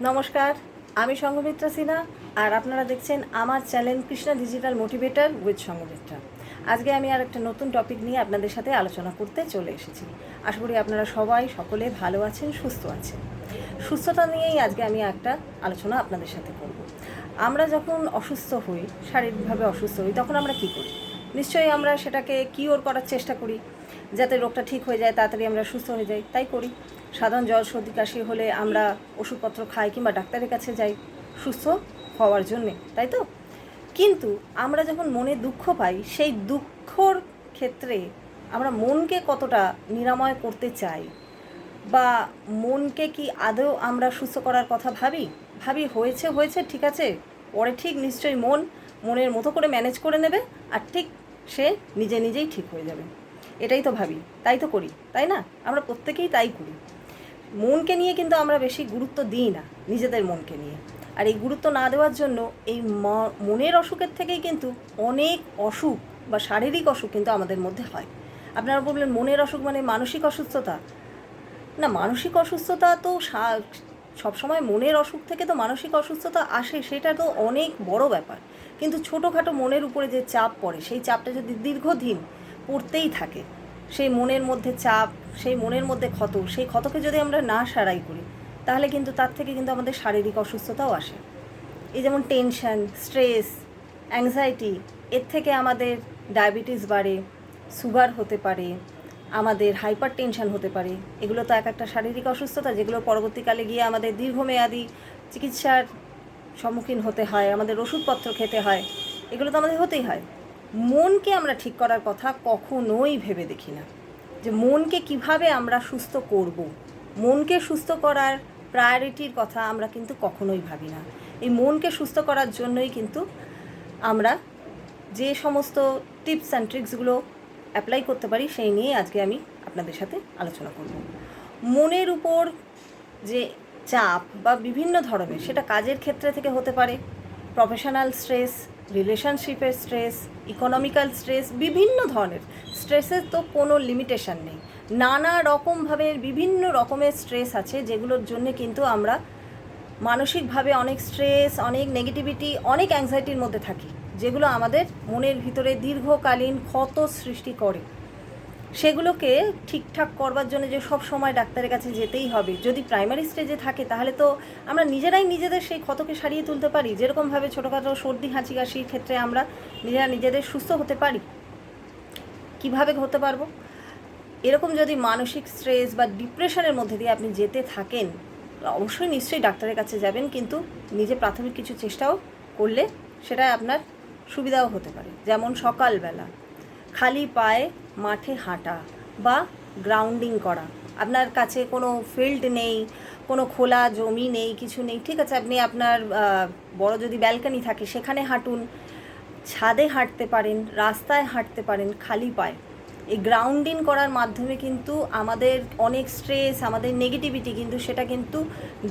নমস্কার, আমি সঙ্গমিত্রা সিনহা আর আপনারা দেখছেন আমার channel Krishna digital motivator with Sanghamitra. আজকে আমি আর একটা নতুন টপিক নিয়ে আপনাদের সাথে আলোচনা করতে চলে এসেছি। আশা করি আপনারা সবাই সকলে ভালো আছেন, সুস্থ আছেন। সুস্থতা নিয়েই আজকে আমি একটা আলোচনা আপনাদের সাথে করব। আমরা যখন অসুস্থ হই, শারীরিকভাবে অসুস্থ হই, তখন আমরা কী করি? নিশ্চয়ই আমরা সেটাকে কিওর করার চেষ্টা করি। যাতে রোগটা ঠিক হয়ে যায়, তাড়াতাড়ি আমরা সুস্থ হয়ে যাই। তাই করি। সাধারণ জ্বর সর্দি কাশি হলে আমরা ওষুধপত্র খাই কিংবা ডাক্তারের কাছে যাই সুস্থ হওয়ার জন্যে, তাই তো? কিন্তু আমরা যখন মনে দুঃখ পাই, সেই দুঃখর ক্ষেত্রে আমরা মনকে কতটা নিরাময় করতে চাই বা মনকে কি আদৌ আমরা সুস্থ করার কথা ভাবি? ভাবি, হয়েছে হয়েছে, ঠিক আছে। পরে ঠিক নিশ্চয়ই মন মনের মতো করে ম্যানেজ করে নেবে আর ঠিক সে নিজে নিজেই ঠিক হয়ে যাবে। এটাই তো ভাবি, তাই তো করি, তাই না? আমরা প্রত্যেকেই তাই করি। মনকে নিয়ে কিন্তু আমরা বেশি গুরুত্ব দিই না, নিজেদের মনকে নিয়ে। আর এই গুরুত্ব না দেওয়ার জন্য এই মনের অসুখের থেকেই কিন্তু অনেক অসুখ বা শারীরিক অসুখ কিন্তু আমাদের মধ্যে হয়। আপনারা বললেন মনের অসুখ মানে মানসিক অসুস্থতা। না, মানসিক অসুস্থতা তো সবসময় মনের অসুখ থেকে তো মানসিক অসুস্থতা আসে, সেটা তো অনেক বড় ব্যাপার। কিন্তু ছোটোখাটো মনের উপরে যে চাপ পড়ে, সেই চাপটা যদি দীর্ঘদিন পড়তেই থাকে। সেই মনের মধ্যে চাপ, সেই মনের মধ্যে ক্ষত, সেই ক্ষতকে যদি আমরা না সারাই করি, তাহলে কিন্তু তার থেকে কিন্তু আমাদের শারীরিক অসুস্থতাও আসে। এই যেমন টেনশন স্ট্রেস অ্যাংজাইটি এর থেকে আমাদের ডায়াবেটিস বাড়ে সুগার হতে পারে, আমাদের হাইপার টেনশন হতে পারে। এগুলো তো এক একটা শারীরিক অসুস্থতা যেগুলো পরবর্তীকালে গিয়ে আমাদের দীর্ঘমেয়াদী চিকিৎসার সম্মুখীন হতে হয়, আমাদের ওষুধপত্র খেতে হয়, এগুলো তো আমাদের হতেই হয়। মনকে আমরা ঠিক করার কথা কখনোই ভেবে দেখি না যে মনকে কীভাবে আমরা সুস্থ করব। মনকে সুস্থ করার প্রায়োরিটির কথা আমরা কিন্তু কখনোই ভাবি না এই মনকে সুস্থ করার জন্যই কিন্তু আমরা যে সমস্ত টিপস অ্যান্ড ট্রিক্সগুলো অ্যাপ্লাই করতে পারি, সেই নিয়ে আজকে আমি আপনাদের সাথে আলোচনা করব মনের উপর যে চাপ বা বিভিন্ন ধরনের, সেটা কাজের ক্ষেত্রে থেকে হতে পারে প্রফেশনাল স্ট্রেস রিলেশনশিপের স্ট্রেস ইকোনমিক্যাল স্ট্রেস বিভিন্ন ধরনের। স্ট্রেসের তো কোনো লিমিটেশন নেই। নানা রকমভাবে বিভিন্ন রকমের স্ট্রেস আছে, যেগুলোর জন্য কিন্তু আমরা মানসিকভাবে অনেক স্ট্রেস অনেক নেগেটিভিটি অনেক অ্যাংজাইটির মধ্যে থাকি, যেগুলো আমাদের মনের ভিতরে দীর্ঘকালীন ক্ষত সৃষ্টি করে। সেগুলোকে ঠিকঠাক করবার জন্য যে সব সময় ডাক্তারের কাছে যেতেই হবে। যদি প্রাইমারি স্টেজে থাকে, তাহলে তো আমরা নিজেরাই নিজেদের সেই ক্ষতকে সারিয়ে তুলতে পারি। যেরকমভাবে ছোটোখাটো সর্দি, হাঁচি, কাশির ক্ষেত্রে আমরা নিজেরা নিজেদের সুস্থ হতে পারি। কীভাবে হতে পারব? এরকম যদি মানসিক স্ট্রেস বা ডিপ্রেশনের মধ্যে দিয়ে আপনি যেতে থাকেন, অবশ্যই নিশ্চয়ই ডাক্তারের কাছে যাবেন, কিন্তু নিজে প্রাথমিক কিছু চেষ্টাও করলে সেটা আপনার সুবিধাও হতে পারে। যেমন সকালবেলা। খালি পায়ে মাঠে হাঁটা বা গ্রাউন্ডিং করা। আপনার কাছে কোনো ফিল্ড নেই, কোনো খোলা জমি নেই, কিছু নেই, ঠিক আছে, আপনি আপনার বড় যদি ব্যালকানি থাকে, সেখানে হাঁটুন, ছাদে হাঁটতে পারেন, রাস্তায় হাঁটতে পারেন খালি পায়ে। এই গ্রাউন্ডিং করার মাধ্যমে কিন্তু আমাদের অনেক স্ট্রেস আমাদের নেগেটিভিটি কিন্তু সেটা কিন্তু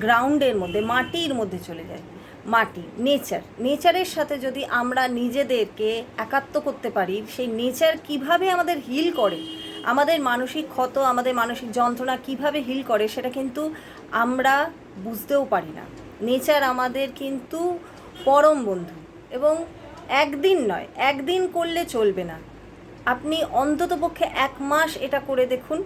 গ্রাউন্ডের মধ্যে, মাটির মধ্যে চলে যায়। মাটি, নেচার। নেচারের সাথে যদি আমরা নিজেদেরকে একাত্ম করতে পারি, সেই নেচার কীভাবে আমাদের হিল করে? আমাদের মানসিক ক্ষত, আমাদের মানসিক যন্ত্রণা কীভাবে হিল করে, সেটা কিন্তু আমরা বুঝতেও পারি না। নেচার আমাদের কিন্তু পরম বন্ধু এবং একদিন নয়, একদিন করলে চলবে না। আপনি অন্ততপক্ষে এক মাস এটা করে দেখুন।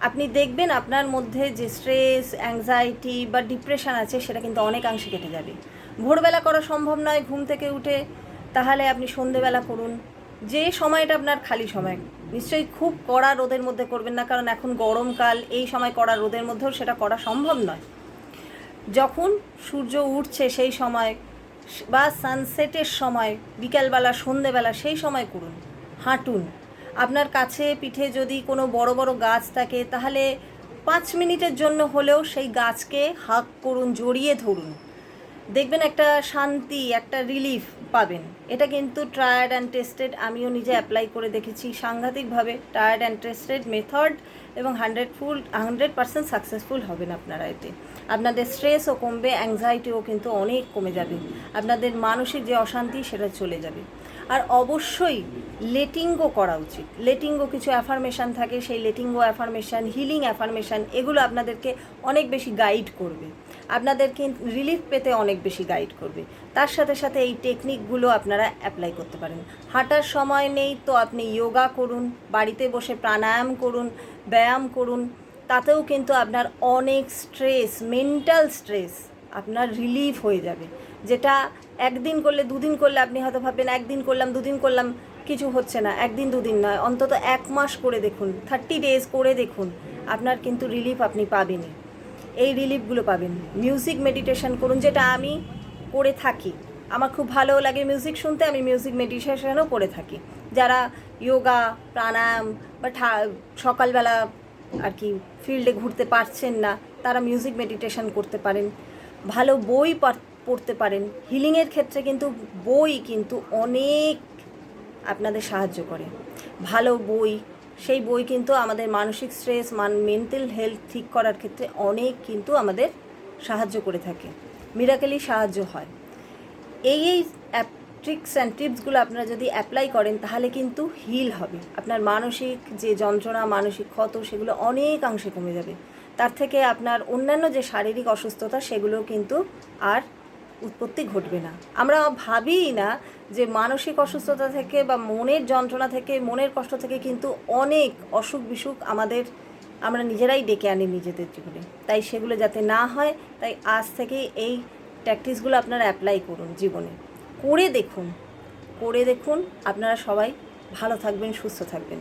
আপনি দেখবেন আপনার মধ্যে যে স্ট্রেস অ্যাংজাইটি বা ডিপ্রেশন আছে, সেটা কিন্তু অনেকাংশে কেটে যাবে। ভোরবেলা করা সম্ভব নয়, ঘুম থেকে উঠে। তাহলে আপনি সন্ধেবেলা করুন। যে সময়টা আপনার খালি সময়। নিশ্চয়ই খুব কড়া রোদের মধ্যে করবেন না, কারণ এখন গরমকাল, এই সময় কড়া রোদের মধ্যেও সেটা করা সম্ভব নয়। যখন সূর্য উঠছে সেই সময়, বা সানসেটের সময়, বিকেলবেলা, সন্ধেবেলা, সেই সময় করুন। হাঁটুন। আপনার কাছে পিঠে যদি কোনো বড় বড় গাছ থাকে, তাহলে পাঁচ মিনিটের জন্য হলেও সেই গাছকে হাক করুন, জড়িয়ে ধরুন। দেখবেন একটা শান্তি, একটা রিলিফ পাবেন। এটা কিন্তু ট্রায়ার্ড অ্যান্ড টেস্টেড আমিও নিজে অ্যাপ্লাই করে দেখেছি। সাংঘাতিকভাবে ট্রায়ার্ড অ্যান্ড টেস্টেড মেথড এবং hundred full hundred percent successful হবেন আপনারা এতে। আপনাদের স্ট্রেসও কমবে অ্যাংজাইটিও কিন্তু অনেক কমে যাবে। আপনাদের মানসিক যে অশান্তি, সেটা চলে যাবে। আর অবশ্যই লেটিঙ্গো করা উচিত। লেটিঙ্গো কিছু অ্যাফার্মেশন থাকে, সেই লেটিঙ্গো অ্যাফার্মেশন হিলিং অ্যাফার্মেশান এগুলো আপনাদেরকে অনেক বেশি গাইড করবে। আপনাদের কিন্তু রিলিফ পেতে অনেক বেশি গাইড করবে। তার সাথে সাথে এই টেকনিকগুলো আপনারা অ্যাপ্লাই করতে পারেন। হাঁটার সময় নেই তো আপনি যোগা করুন, বাড়িতে বসে প্রাণায়াম করুন, ব্যায়াম করুন, তাতেও কিন্তু আপনার অনেক স্ট্রেস মেন্টাল স্ট্রেস আপনার রিলিফ হয়ে যাবে। যেটা একদিন করলে দুদিন করলে আপনি হয়তো ভাববেন, একদিন করলাম, দুদিন করলাম, কিছু হচ্ছে না। একদিন, দুদিন নয়, অন্তত এক মাস করে দেখুন থার্টি ডেজ করে দেখুন, আপনার কিন্তু রিলিফ আপনি পাবেনই। এই রিলিফগুলো পাবেন। মিউজিক মেডিটেশন করুন, যেটা আমি করে থাকি। আমার খুব ভালো লাগে মিউজিক শুনতে, আমি মিউজিক মেডিটেশনও করে থাকি। যারা যোগা প্রাণায়াম বা সকালবেলা আর কি ফিল্ডে ঘুরতে পারছেন না, তারা মিউজিক মেডিটেশন করতে পারেন। ভালো বই পড়তে পারেন। হিলিংয়ের ক্ষেত্রে কিন্তু বই কিন্তু অনেক আপনাদের সাহায্য করে। ভালো বই সেই বই কিন্তু আমাদের মানসিক স্ট্রেস মান মেন্টাল হেলথ ঠিক করার ক্ষেত্রে অনেক কিন্তু আমাদের সাহায্য করে থাকে। মিরাকেলি সাহায্য হয়। এই এই ট্রিক্স অ্যান্ড টিপসগুলো আপনারা যদি অ্যাপ্লাই করেন, তাহলে কিন্তু হিল হবে। আপনার মানসিক যে যন্ত্রণা, মানসিক ক্ষত, সেগুলো অনেকাংশে কমে যাবে। তার থেকে আপনার অন্যান্য যে শারীরিক অসুস্থতা, সেগুলো কিন্তু আর উৎপত্তি ঘটবে না। আমরা ভাবিই না যে মানসিক অসুস্থতা থেকে বা মনের যন্ত্রণা থেকে, মনের কষ্ট থেকে কিন্তু অনেক অসুখ বিসুখ আমাদের, আমরা নিজেরাই ডেকে আনি নিজেদের জীবনে। তাই সেগুলো যাতে না হয়, তাই আজ থেকে এই প্র্যাকটিসগুলো আপনারা অ্যাপ্লাই করুন জীবনে। করে দেখুন করে দেখুন, আপনারা সবাই ভালো থাকবেন, সুস্থ থাকবেন।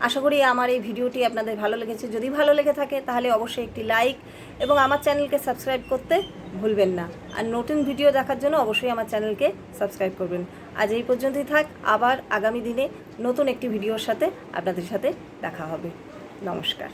আশা করি আমার এই ভিডিওটি আপনাদের ভালো লেগেছে। যদি ভালো লেগে থাকে তাহলে অবশ্যই একটি লাইক এবং আমার চ্যানেলকে সাবস্ক্রাইব করতে ভুলবেন না। আর নতুন ভিডিও দেখার জন্য অবশ্যই আমার চ্যানেলকে সাবস্ক্রাইব করবেন। আজ এই পর্যন্তই থাক, আবার আগামী দিনে নতুন একটি ভিডিওর সাথে আপনাদের সাথে দেখা হবে। নমস্কার।